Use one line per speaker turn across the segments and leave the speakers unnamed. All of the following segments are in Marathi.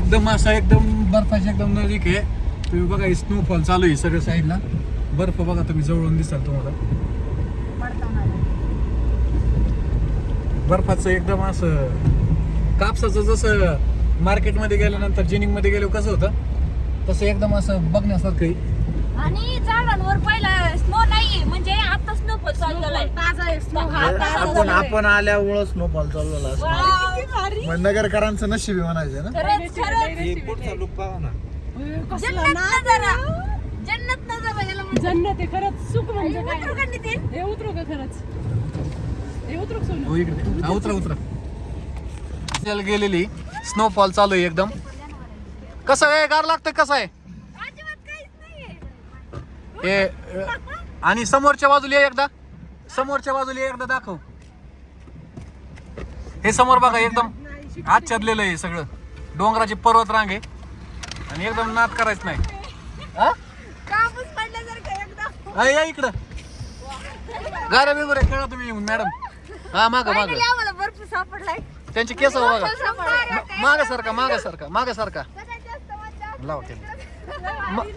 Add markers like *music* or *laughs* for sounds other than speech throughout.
एकदम असा एकदम बर्फाच्या एकदम नजीक आहे. तुम्ही बघा स्नोफॉल चालू आहे सगळ्या साईडला बर्फ बघा तुम्ही जवळून दिसाल तुम्हाला. बर्फाचं एकदम असं कापसाचं जसं मार्केटमध्ये गेल्यानंतर जिनिंगमध्ये गेलो कसं होतं? तसं एकदम असं बघण्यासारखं आहे.
आणि झाडांवर पहिला स्नो नाहीये म्हणजे आता स्नोफॉल चालू झालाय. ताजा आहे स्नो
आपण आपण आल्यामुळं स्नोफॉल चालू झाला असं. मग नगरकरांचं नशीब आहे म्हणायचं ना?
खरंच खरंच.
लुक बघा ना.
जन्नत नजारा. जन्नत नजारा याला म्हणतात.
जन्नत आहे खरंच. सुख म्हणजे काय?
उतरू का नितीन?
हे उतरू का खरंच? हे उतरू का सोनू?
हो इकडे. हा, उतरा उतरा. त्याला गेलेली. स्नोफॉल चालू आहे एकदम. कसं आहे? गार लागतं कसं आहे. हे आणि समोरच्या बाजूला ये एकदा. समोरच्या बाजूला ये एकदा दाखव. हे समोर बघा एकदम आच्छादलेलं आहे सगळं. डोंगराची पर्वत रांग आहे. आणि एकदम नाद करायचं नाही. या इकडं. गाड्या बिगुऱ्या खेळा तुम्ही मॅडम. हा माग माग. त्यांची केस बघा.
सापडलाय.
माग सारखा माग सारखा माग सारखा.
सगळ्यात जास्त मजा
लाव त्याला.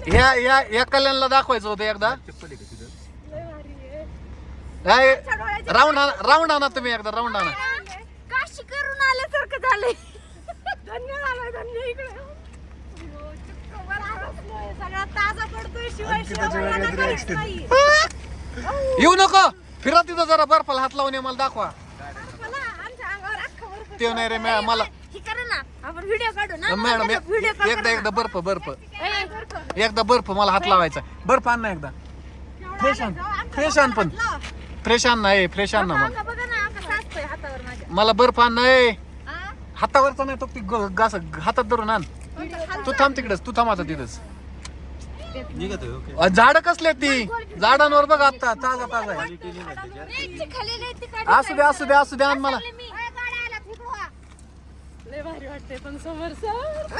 ह्या या या कल्याणला दाखवायचं होतं एकदा. काय राऊंड आणा राऊंड आणा तुम्ही एकदा राऊंड आणा.
काशी करून आल्यासारखं झालंय. धन्य झालंय धन्य इकडे. सगळा ताजा पडतोय शिवाय
अंकिताच्या
शिवाय
वेगळ्या
मला काहीच
reaction.
नाही. *laughs*
येऊ नको. फिरा तिथं जरा बर्फाला हात लावून ये मला दाखवा.
मला आमच्या अंगावर अख्खं बर्फ
ते नाही रे मॅ- मला
आपण व्हिडिओ काढू ना.
मॅडम
व्हिडिओ
एक- एकदा एकदा बर्फ बर्फ. एकदा बर्फ मला हात लावायचा बर्फ आण ना एकदा. फ्रेश आण. फ्रेश आण पण. फ्रेश आण नाही फ्रेश आण ना मला
बघा ना आता साचतोय हातावर माझ्या.
मला बर्फ आण
आ?
हातावरचा नाही तो ती ग- घास हातात धरून आण. तू थांब तिकडेच तू थांब आता तिथंच. झाडं कसले आहेत ती? झाडांवर बघ आता ताजा ताजा. आहे
ती
असू दे असू दे असू दे आण मला
मी. ए, गाड्या आल्यात, इकडं व्हा.
लय भारी वाटते पण समोर सर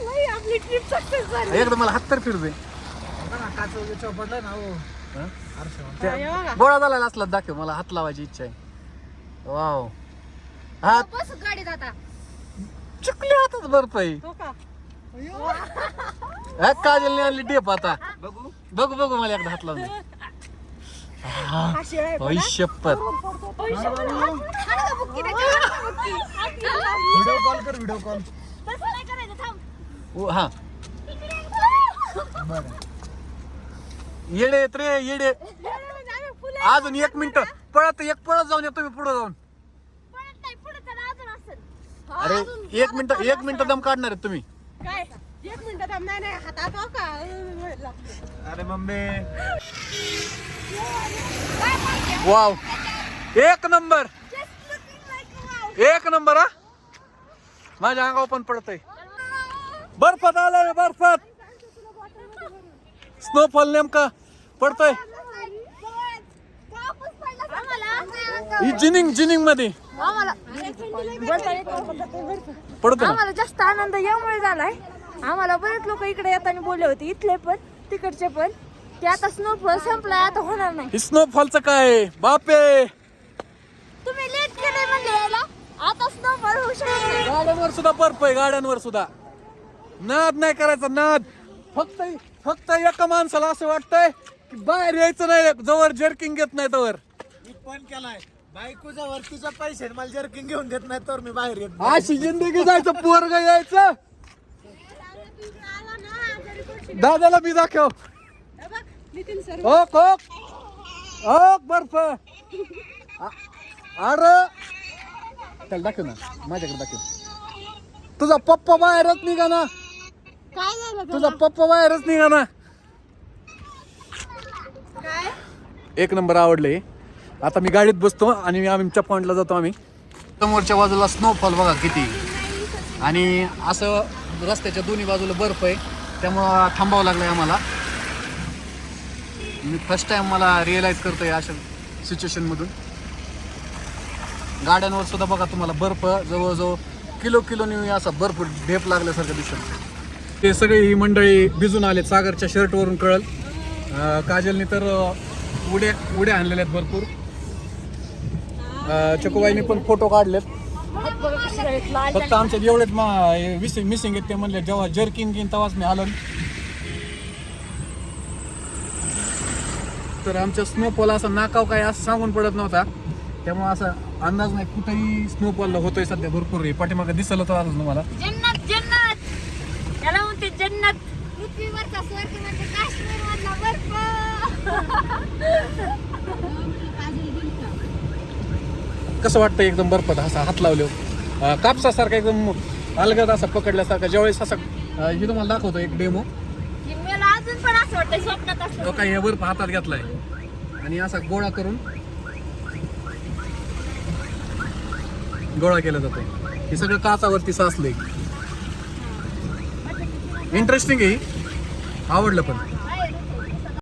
लय आपली ट्रिप सक्सेस झाली
एकदा मला हात तर फिरू दे
काच पडलं ना हो
हं? त्या- गोळा झालेला असला दाखव मला हात लावायची इच्छा आहे वाव हात
बस गाडीत आता
चुकले हातात बर्फ आहे
हो का
हा, काजलने आणली डेप आता
बघू
बघू बघू मला एकदा हात लावून दे.
बुक्की त्याच्यावर? का बुक्की?
व्हिडिओ कॉल कर व्हिडिओ कॉल
तसं नाही करायचं, थांब.
ओ, हा.
बरं.
येडे आहेत रे येडे. अजून एक मिनिट. पळत एक पळत जाऊन या तुम्ही पुढे जाऊन.
पळत नाही, पुढं चला, अजून असेल.
अरे एक मिनिट एक मिनिट दम काढणार आहेत तुम्ही.
काय? एक मिनिट थांब नाही नाही हातात हो का? अं, लागते.
अरे मम्मी.
वाव. एक नंबर.
Just looking like wow.
एक नंबर हा? माझ्या अंगावर पण पडतय. बर्फात आलाय बर्फात. स्नोफॉल नेमका पडतोय. ही जिनिंग जिनिंगमध्ये
आम्हाला
पडतो
आम्हाला जास्त आनंद यामुळे झालाय. आम्हाला बरेच लोक इकडे येताना बोलले होते इथले पण तिकडचे पण की आता स्नोफॉल संपलाय आता होणार नाही.
ही स्नोफॉलचं काय? बापे
तुम्ही लेट केलंय म्हणले यायला आता शकत. नाही
गाड्यांवर सुद्धा बर्फ आहे गाड्यांवर सुद्धा. नाद नाही करायचा नाद. फक्त फक्त एका माणसाला असं वाटतंय की बाहेर यायचं नाही जवळ जर्किंग घेत नाही तवर.
मी पण केलाय. बायकोच्या वरतीच्या पैसे मला जर्किंग घेऊन देत नाही तर मी बाहेर येत
अशी जिंदगी जायचं पोरग यायचं. दादाला बी दाखव.
हे Nitin sir
okay okay. Okay बर्फ. अ- अरे त्याला दाखव ना. माझ्याकडे दाखव. तुझा पप्पा बाहेरच निघा ना.
काय झालं
तुझा पप्पा बाहेरच निघा ना. एक नंबर आवडले आता मी गाडीत बसतो आणि आमच्या पॉइंटला जातो आम्ही. समोरच्या बाजूला स्नोफॉल बघा किती. आणि असं रस्त्याच्या दोन्ही बाजूला बर्फ आहे. त्यामुळं थांबावं लागलं आहे आम्हाला. मी फर्स्ट टाइम मला रिअलाईज करतोय अशा सिच्युएशनमधून गाड्यांवर सुद्धा बघा तुम्हाला बर्फ जवळजवळ किलो किलो किलोनी असा बर्फ ढेप लागल्यासारखं दिसत ते सगळी ही मंडळी भिजून आलेत सागरच्या शर्टवरून कळल. काजलने तर उड्या उड्या आणलेल्या आहेत भरपूर. अं, पण फोटो काढलेत. फक्त आमच्यात एवढेच मिसिंग मिसिंग आहेत ते म्हणले जेव्हा जर्किन घेईन तेव्हाच मी आलो. तर आमच्या स्नोफॉल असा नाकाव काय असं सांगून पडत नव्हता. त्यामुळे असं अंदाज नाही कुठेही स्नोफॉल होतोय सध्या भरपूर आहे. पाठीमागे दिसलं तर आता तुम्हाला
जन्नत जन्नत! त्याला म्हणते जन्नत. पृथ्वीवरचा स्वर्ग म्हणजे काश्मीर मधला बर्फ.
कसं वाटतं एकदम बर्फात असा हात लावले कापसासारखा एकदम अलगद असा पकडल्यासारखा ज्यावेळेस असा हे तुम्हाला दाखवतो एक डेमो
अजून पण असं वाटतं स्वप्नात असं.
तो काही बर्फ हातात घेतलाय. आणि असा गोळा करून गोळा केला जातो. हे सगळं काचावरती साचलंय. इंटरेस्टिंग आहे आवडलं पण.